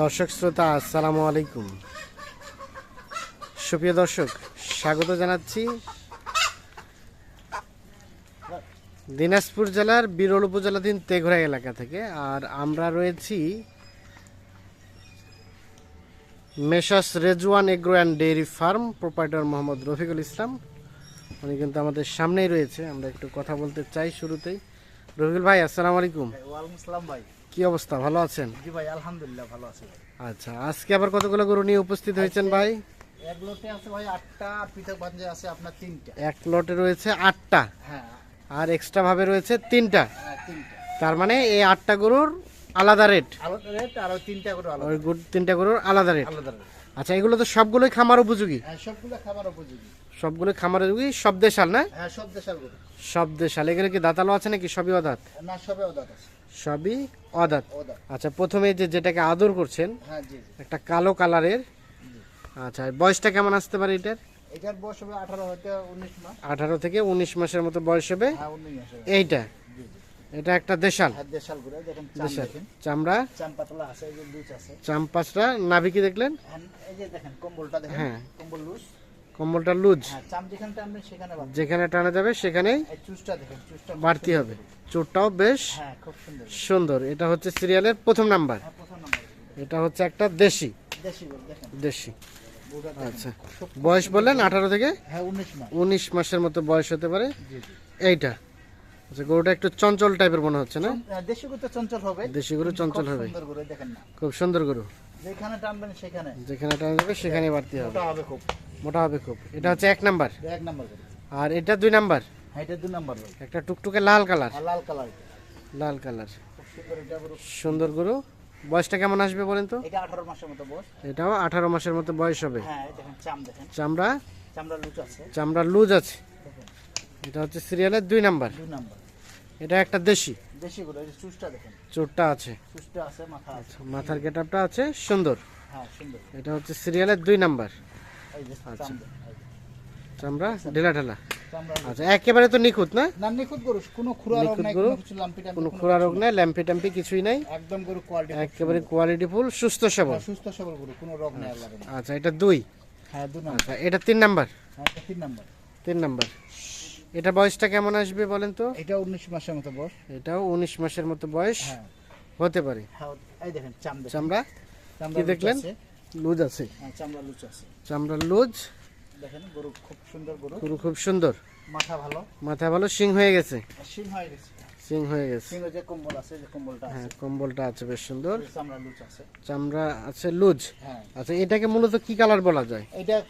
দর্শক শ্রোতা, আসসালামু আলাইকুম। সুপ্রিয় দর্শক, স্বাগত জানাচ্ছি দিনাজপুর জেলার বিরল উপজেলাধীন তেঘরা এলাকা থেকে। আর আমরা রয়েছি messrs Rezwan agro and dairy farm, proprietor Mohammad Rafiqul Islam. উনি কিন্তু আমাদের সামনেই রয়েছে। আমরা একটু কথা বলতে চাই শুরুতেই। রফিকুল ভাই, আসসালামু আলাইকুম। ভাই। কি অবস্থা? ভালো আছেন? জি ভাই আলহামদুলিল্লাহ ভালো আছি আচ্ছা আজকে আবার কতগুলো গরু নিয়ে উপস্থিত হয়েছেন ভাই? এক লোটে আছে ভাই আটটা পৃথক বাঞ্জে আছে আপনার তিনটা। এক লটে রয়েছে আটটা। হ্যাঁ। আর এক্সট্রা ভাবে রয়েছে তিনটা। হ্যাঁ তিনটা। তার মানে এই আটটা গরুর আলাদা রেট আলাদা রেট আর ওই তিনটা করে আলাদা ওই গরু- তিনটা গরুর আলাদা রেট আলাদা রেট আচ্ছা এগুলো তো সবগুলোই খামার উপযোগী? হ্যাঁ সবগুলো খাবার উপযোগী। সবগুলো খামার উপযোগী সব দেশাল না? হ্যাঁ সব দেশাল গরু। সব দেশাল। এগুলো কি দাঁতালো আছে নাকি? সবই অদাঁত? না সবে ওদাত আছে। সবই অদাত। আচ্ছা প্রথমে যে যেটাকে আদর করছেন হ্যাঁ একটা কালো কালারের। আচ্ছা বয়সটা কেমন আসতে পারে এটার? এটার বয়স হবে আঠারো হতে উনিশ মাস। আঠারো থেকে উনিশ মাসের মতো বয়স হবে। হ্যাঁ। এইটা? এটা একটা দেশাল। হ্যাঁ দেশাল চামড়া? চাম পাতলা আছে চাম্পাসটা নাভি কি দেখলেন? হ্যাঁ, হ্যাঁ। কম্বল লুজ। কম্বলটা লুজ? হ্যাঁ যেখানে টানা যাবে সেখানেই বাড়তি হবে। চোরটাও বেশ হ্যাঁ সুন্দর এটা হচ্ছে সিরিয়ালের প্রথম নাম্বার হ্যাঁ এটা হচ্ছে একটা দেশি। দেশি। আচ্ছা। বয়স বললেন আঠারো থেকে? উনিশ মাসের মতো বয়স হতে পারে। এইটা। আচ্ছা গরুটা একটু চঞ্চল টাইপের মনে হচ্ছে না? দেশি গরু চঞ্চল হবে। দেশি গরু চঞ্চল খুব হবে। সুন্দর গরু খুব সুন্দর গরু। যেখানে টানবেন সেখানে। যেখানে টানা যাবে সেখানে বাড়তি হবে। হবে খুব। মোটা হবে খুব। এটা হচ্ছে এক নাম্বার। এক নাম্বার আর এটা দুই নাম্বার। হ্যাঁ এটা দু নাম্বার একটা টুকটুকে লাল কালার। লাল কালার লাল কালার। সুন্দর গরু বয়সটা কেমন আসবে বলেন তো? এটা আঠারো মাসের মতো বয়স। এটাও আঠারো মাসের মতো বয়স হবে। হ্যাঁ দেখেন চাম দেখেন। চামড়া? চামড়া লুচ আছে। চামড়া লুজ আছে। এটা হচ্ছে সিরিয়ালের দুই নাম্বার। দুই নাম্বার। এটা একটা দেশি। দেশি গরু এই যে চুজটা দেখেন। চোরটা আছে। চুজটা আছে মাথা আছে। মাথার গেটআপটা আছে। সুন্দর। হ্যাঁ সুন্দর। এটা হচ্ছে সিরিয়ালের দুই নাম্বার। আচ্ছা। চামড়া ঢেলা ঢেলা। আচ্ছা একেবারে তো নিখুঁত না? না নিখুঁত গরু কোনো খুরা রোগ নাই কোনো কিছু লাম্পি টাম্পি কোনো কোনো রোগ কিছু ল্যাম্পি কিছুই নাই। একদম গরু কোয়ালিটি একেবারে কোয়ালিটি ফুল সুস্থ সবল। সুস্থ সবল গরু কোনো রোগ নেই আচ্ছা এটা দুই। হ্যাঁ আচ্ছা এটা তিন নাম্বার? হ্যাঁ তিন নম্বর। তিন নাম্বার। এটা বয়সটা কেমন আসবে বলেন তো? এটা উনিশ মাসের মতো বয়স। এটাও উনিশ মাসের মতো বয়স হ্যাঁ। হতে পারে। হ্যাঁ এই দেখেন চামড়া। চামড়া? কি দেখলেন? আছে। লুজ আছে। হ্যাঁ চামড়া লুচ আছে। চামড়া লুজ। দেখেন গরু খুব সুন্দর গরু। খুব সুন্দর। মাথা ভালো। মাথা ভালো সিং হয়ে গেছে। আর শিং হয়ে গেছে। সিং হয়ে গেছে। শিং যে কম্বল আছে যে কম্বলটা আছে। হ্যাঁ কম্বলটা আছে বেশ সুন্দর। চামড়া লুচ আছে। চামড়া আছে লুজ। হ্যাঁ। আচ্ছা এটাকে মূলত কি কালার বলা যায়? এটা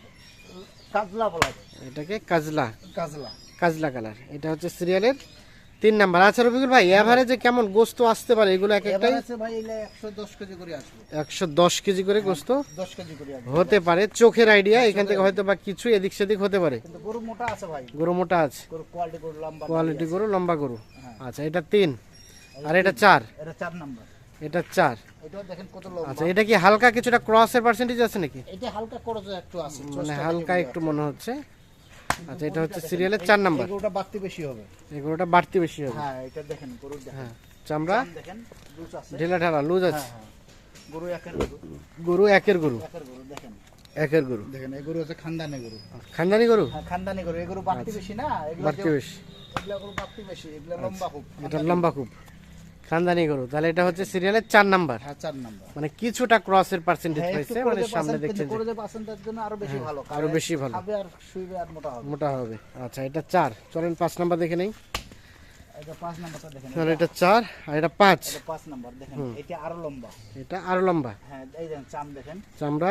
কাজলা বলা যায়। এটাকে কাজলা। কাজলা। কাজলা কালার। এটা হচ্ছে সিরিয়ালের তিন নাম্বার। আচ্ছা রবিকুল ভাই এভারেজে কেমন গোস্ত আসতে পারে? এগুলো এক একটাই? এগুলা একশো দশ কেজি করে আসবে। একশো দশ কেজি করে গোস্ত? দশ কেজি করে আসবে। হতে পারে। চোখের আইডিয়া এখান থেকে হয়তো বা কিছু এদিক সেদিক হতে পারে। কিন্তু গরু মোটা আছে ভাই। গরু মোটা আছে। গরু কোয়ালিটি গরু লম্বা কোয়ালিটি গরু লম্বা গরু। হ্যাঁ। আচ্ছা এটা তিন। আর এটা চার। এটা চার নাম্বার। এটা চার। এটাও দেখেন কত লম্বা। আচ্ছা এটা কি হালকা কিছুটা ক্রসের পার্সেন্টেজ আছে নাকি? এটা হালকা করজ একটু আছে মানে হালকা একটু মনে হচ্ছে। আচ্ছা এটা হচ্ছে সিরিয়ালের চার নাম্বার। এই গরুটা বাড়তি বেশি হবে। এগুলোটা বাড়তি বেশি হবে। হ্যাঁ এটা দেখেন গরুর দেখেন। হ্যাঁ চামড়া? দেখেন লুচ আছে। ঢেলা ঢালা লুজ হ্যাঁ আছে। হ্যাঁ। গরু একের গরু। গরু একের গরু। একের গরু দেখেন। একের গরু। দেখেন এই গরু হচ্ছে খানদানি গরু। খানদানি গরু? হ্যাঁ খানদানি গরু। এই গরু বাড়তি বেশি না এগুলো বাড়তি বেশি। এগুলা গরু বাড়তি বেশি এগুলা লম্বা খুব। এটা লম্বা খুব। খানদানি গরু। তাহলে এটা হচ্ছে সিরিয়ালের চার নাম্বার। হ্যাঁ চার নাম্বার। মানে কিছুটা ক্রসের পার্সেন্টেজ হ্যাঁ, পাইছে মানে সামনে দেখছেন যে পার্সেন্টের জন্য আরও বেশি ভালো। আরও বেশি ভালো। খাবে আর শুইবে আর মোটা হবে। মোটা হবে। আচ্ছা এটা চার। চলেন পাঁচ নাম্বার দেখে নেই। এটা পাঁচ নাম্বারটা দেখেন তাহলে এটা চার আর এটা পাঁচ। এটা পাঁচ নাম্বার দেখেন এটা আরও লম্বা। এটা আরও লম্বা। হ্যাঁ এই দেখেন চাম দেখেন। চামড়া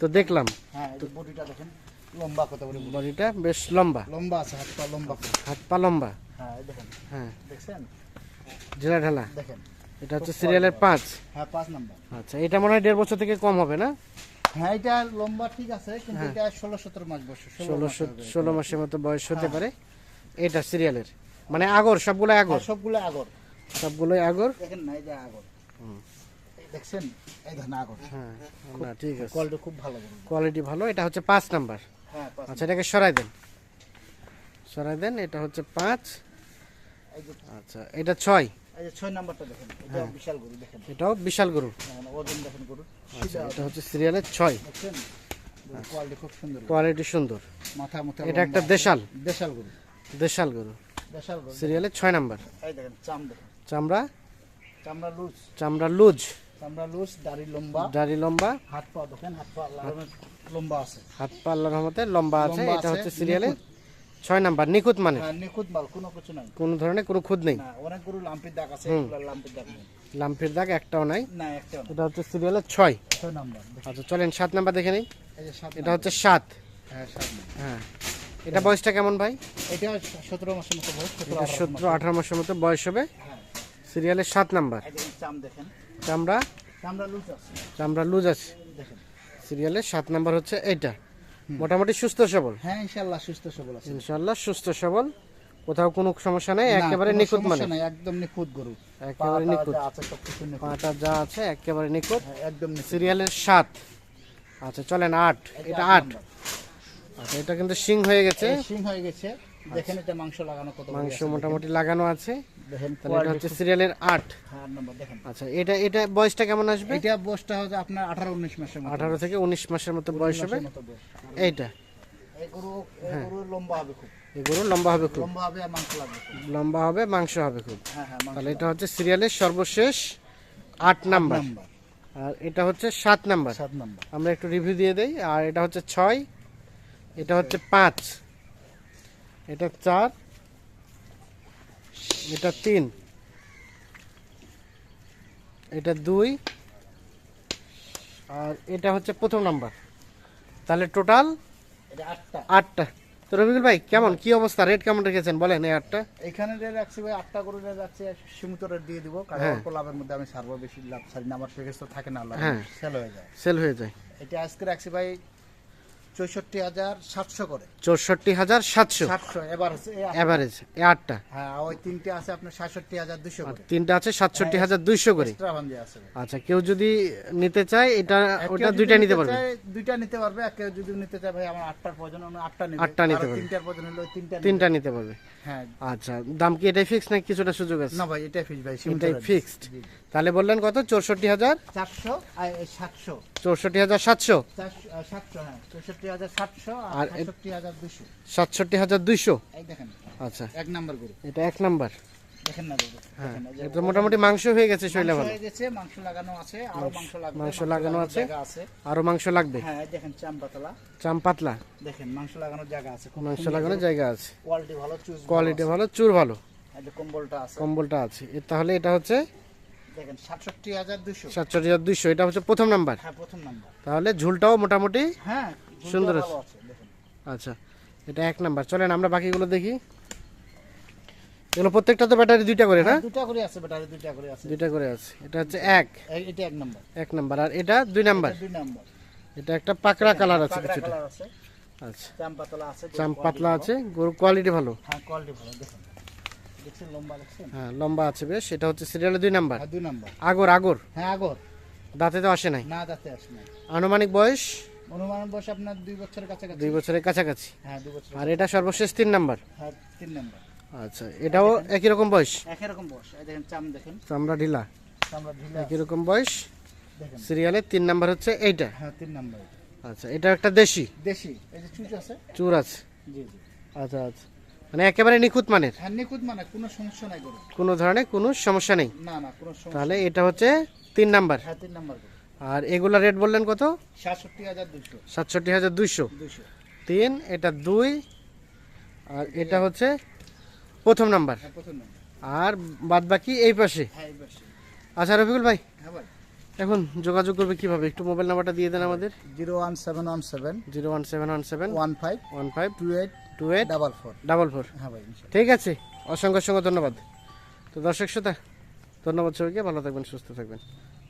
তো দেখলাম। হ্যাঁ এই বডিটা দেখেন লম্বা কত বড় বডিটা বেশ লম্বা। লম্বা আছে হাত পা লম্বা। খুব। হাত পা লম্বা। হ্যাঁ দেখেন। হ্যাঁ। দেখছেন? ঢেলা ঢালা? দেখেন। এটা হচ্ছে সিরিয়ালের পাঁচ। হ্যাঁ পাঁচ নাম্বার। আচ্ছা এটা মনে হয় দেড় বছর থেকে কম হবে না? হ্যাঁ এটা লম্বা ঠিক আছে কিন্তু এটা ষোলো সতেরো মাস বয়স ষোলো ষোলো মাসের মতো বয়স হতে পারে। এটা সিরিয়ালের মানে আগর সবগুলো আগর? হ্যাঁ, সবগুলো আগর। সবগুলোই আগর? দেখেন না যে আগর। দেখছেন? এই দেখেন আগর। হ্যাঁ না ঠিক আছে। কোয়ালিটি খুব ভালো কোয়ালিটি ভালো এটা হচ্ছে পাঁচ নাম্বার। হ্যাঁ আচ্ছা এটাকে সরাই দেন। সরাই দেন এটা হচ্ছে পাঁচ। আচ্ছা এটা ছয়? এই যে ছয় নাম্বারটা দেখেন এটা বিশাল গরু দেখেন। এটাও বিশাল গরু। হ্যাঁ, ওজন দেখেন গরু। আচ্ছা এটা হচ্ছে সিরিয়ালের ছয়। কোয়ালিটি খুব সুন্দর। কোয়ালিটি সুন্দর। মাথা মুথা এটা একটা দেশাল। দেশাল গরু। দেশাল গরু। দেশাল গরু। সিরিয়ালের ছয় নাম্বার। এই দেখেন চাম দেখেন। চামড়া? চামড়া লুজ। চামড়া লুজ। চামড়া লুজ দাড়ি লম্বা। দাড়ি লম্বা। হাত পা দেখেন হাত পা লম্বা আছে। হাত পা আল্লাহর রহমতে লম্বা আছে। এটা হচ্ছে সিরিয়ালের ছয় নাম্বার নিখুঁত মানে? হ্যাঁ নিখুঁত মাল কোনো কিছু নাই। কোনো ধরনের কোনো খুদ নেই? অনেক গরু লাম্পির দাগ আছে লাম্পির দাগ নেই। লাম্পের দাগ একটাও নাই? না একটাও এটা হচ্ছে সিরিয়ালের ছয়। ছয় নাম্বার। আচ্ছা চলেন সাত নাম্বার দেখে নিই। এই যে সাত এটা হচ্ছে সাত। হ্যাঁ সাত হ্যাঁ। এটা বয়সটা কেমন ভাই? এটা সতেরো মাসের মতো বয়স সতেরো এটা আঠারো সতেরো আঠারো মাসের মতো বয়স হবে। হ্যাঁ। সিরিয়ালের সাত নাম্বার। এই চাম দেখেন। চামড়া? চামড়া লুজ আছে। চামড়া লুজ আছে। দেখেন। সিরিয়ালের সাত নাম্বার হচ্ছে এইটা। মোটামুটি সুস্থ সবল। হ্যাঁ ইনশাআল্লাহ সুস্থ সবল আছে। ইনশাআল্লাহ সুস্থ সবল। কোথাও কোনো সমস্যা নাই একেবারে নিখুঁত মানে। সমস্যা নাই, একদম নিখুঁত গরু। একেবারে নিখুঁত। যা আছে সব কিছু নিখুঁত। পাটা যা আছে একেবারে নিখুঁত। হ্যাঁ, একদম সিরিয়ালের সাত। আচ্ছা চলেন আট। এটা আট আচ্ছা এটা কিন্তু সিং হয়ে গেছে। সিং হয়ে গেছে। দেখেন এটা মাংস লাগানো কত মাংস মোটামুটি লাগানো আছে। দেখেন এটা হচ্ছে সিরিয়ালের আট। হ্যাঁ নম্বর দেখেন। আচ্ছা এটা এটা বয়সটা কেমন আসবে? এটা বয়সটা হচ্ছে আপনার আঠারো উনিশ মাসের মতো। আঠারো থেকে উনিশ মাসের মতো বয়স হবে। এইটা। এই গরু এই গরু লম্বা হবে খুব। লম্বা হবে খুব। লম্বা হবে মাংস লাগবে লম্বা হবে মাংস হবে খুব। হ্যাঁ হ্যাঁ তাহলে এটা হচ্ছে সিরিয়ালের সর্বশেষ আট নাম্বার। আর এটা হচ্ছে সাত নাম্বার। সাত নাম্বার। আমরা একটু রিভিউ দিয়ে দেই। আর এটা হচ্ছে ছয় এটা হচ্ছে পাঁচ। এটা চার এটা তিন এটা দুই আর এটা হচ্ছে প্রথম নাম্বার। তাহলে টোটাল আটটা। তো রবিকুল ভাই কেমন? কি অবস্থা? রেট কেমন রেখেছেন? বলেন এই আটটা। এখানে যে রাখছি ভাই আটটা গরু যে যাচ্ছে সীমিত রেট দিয়ে দিব। কারণ হ্যাঁ। অল্প লাভের মধ্যে আমি সারবো বেশি লাভ সারি না। আমার প্যাকেজ তো থাকে না লাভ হ্যাঁ। সেল হয়ে যায়। সেল হয়ে যায়। এটা আজকে রাখছি ভাই চৌষট্টি হাজার সাতশো করে। চৌষট্টি হাজার সাতশো। সাতশো এবার হচ্ছে এই আট- অ্যাভারেজ এই আটটা। হ্যাঁ ওই তিনটে আছে আপনার সাতষট্টি হাজার দুশো তিনটা আছে সাতষট্টি হাজার দুইশো করে। এক্সট্রা ভাঞ্জে আছে। আচ্ছা কেউ যদি নিতে চায় এটা ওটা দুইটা নিতে পারবে। দুইটা নিতে পারবে আর কেউ যদি নিতে চায় ভাই আমার আটটার প্রয়োজন আটটা আটটা নিতে আর পারবে। তিনটার প্রয়োজন হলে তিনটা তিনটা নিতে পারবে। হ্যাঁ। আচ্ছা দাম কি এটাই ফিক্স না কিছুটা সুযোগ আছে? না ভাই এটাই ফিক্স ভাই এটাই ফিক্সড। তাহলে বললেন কত? চৌষট্টি হাজার? চারশো সাতশো। চৌষট্টি হাজার সাতশো। সাতশো হ্যাঁ। চৌষট্টি হাজার সাতশো আর আর সাতষট্টি হাজার দুশো সাতষট্টি হাজার দুইশো? দেখেন আচ্ছা এক নাম্বার গরু। এটা এক নাম্বার। দেখেন না হ্যাঁ এটা মোটামুটি মাংস হয়ে গেছে শৈলা মাংস ভালো হয়ে গেছে মাংস লাগানো আছে আরও মাংস লাগবে মাংস লাগানো আছে। আরও মাংস লাগবে। হ্যাঁ দেখেন চাম্পাতলা দেখেন মাংস লাগানোর জায়গা আছে মাংস লাগানোর জায়গা আছে। কোয়ালিটি ভালো চুজ কোয়ালিটি ভালো চুর ভালো। কম্বলটা আছে। কম্বলটা আছে। তাহলে এটা হচ্ছে দেখেন সাতষট্টি হাজার দুশো সাতষট্টি হাজার দুইশো এটা হচ্ছে প্রথম নাম্বার? হ্যাঁ প্রথম নাম্বার। তাহলে ঝুলটাও মোটামুটি হ্যাঁ সুন্দর আছে। আচ্ছা এটা এক নাম্বার। চলেন আমরা বাকিগুলো দেখি। এগুলো প্রত্যেকটা তো ব্যাটারি দুইটা করে না? হ্যাঁ, দুটা করে আছে ব্যাটারি দুটা করে আছে। দুইটা করে আছে। এটা হচ্ছে এক। এটা এক নাম্বার। এক নাম্বার। আর এটা দুই নাম্বার? দুই নাম্বার। এটা একটা পাকড়া কালার আছে কিছুটা। আচ্ছা। আছে চাম পাতলা আছে গরুর কোয়ালিটি ভালো। হ্যাঁ কোয়ালিটি ভালো দেখেন। দেখছেন লম্বা দেখছেন? হ্যাঁ লম্বা আছে বেশ। এটা হচ্ছে সিরিয়ালের দুই নাম্বার। হ্যাঁ দুই নাম্বার। আগর আগর? হ্যাঁ আগর। দাঁতে তো আসে নাই? না দাঁতে আসে না আনুমানিক বয়স? অনুমান বয়স আপনার দুই বছরের কাছাকাছি। দুই বছরের কাছাকাছি। হ্যাঁ দুই বছর আর এটা সর্বশেষ তিন নাম্বার? হ্যাঁ তিন নাম্বার। আচ্ছা এটাও একই রকম বয়স? একই রকম বয়স। এই দেখেন চাম দেখেন। চামড়া ঢিলা। চামড়া ঢিলা। একই রকম বয়স? দেখেন। সিরিয়ালের তিন নাম্বার হচ্ছে এইটা। হ্যাঁ তিন নাম্বার। আচ্ছা এটা একটা দেশি? দেশি। এই যে চুচ আছে। চুর আছে। জি জি। আচ্ছা আচ্ছা। মানে একেবারে নিখুঁত মানের? হ্যাঁ নিখুঁত মানে কোনো সমস্যা নাই কোনো। ধরনের কোনো সমস্যা নেই? না না কোনো সমস্যা তাহলে এটা হচ্ছে তিন নাম্বার। হ্যাঁ তিন নাম্বার আর এগুলা রেট বললেন কত? সাতষট্টি হাজার দুশো সাতষট্টি হাজার দুইশো। দুশো তিন এটা দুই আর এটা হচ্ছে প্রথম নাম্বার। হ্যাঁ প্রথম নাম্বার। আর বাদ বাকি এই পাশে? হ্যাঁ এই পাশে। আচ্ছা রফিকুল ভাই হ্যাঁ ভাই। এখন যোগাযোগ করবে কীভাবে? একটু মোবাইল নাম্বারটা দিয়ে দেন আমাদের। Zero one seven one seven zero one seven one seven one five one five two eight two eight double four. Double four. হ্যাঁ ভাই ঠিক আছে অসংখ্য অসংখ্য ধন্যবাদ। তো দর্শক শ্রোতা ধন্যবাদ সবাইকে ভালো থাকবেন সুস্থ থাকবেন।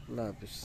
আল্লাহ হাফিজ।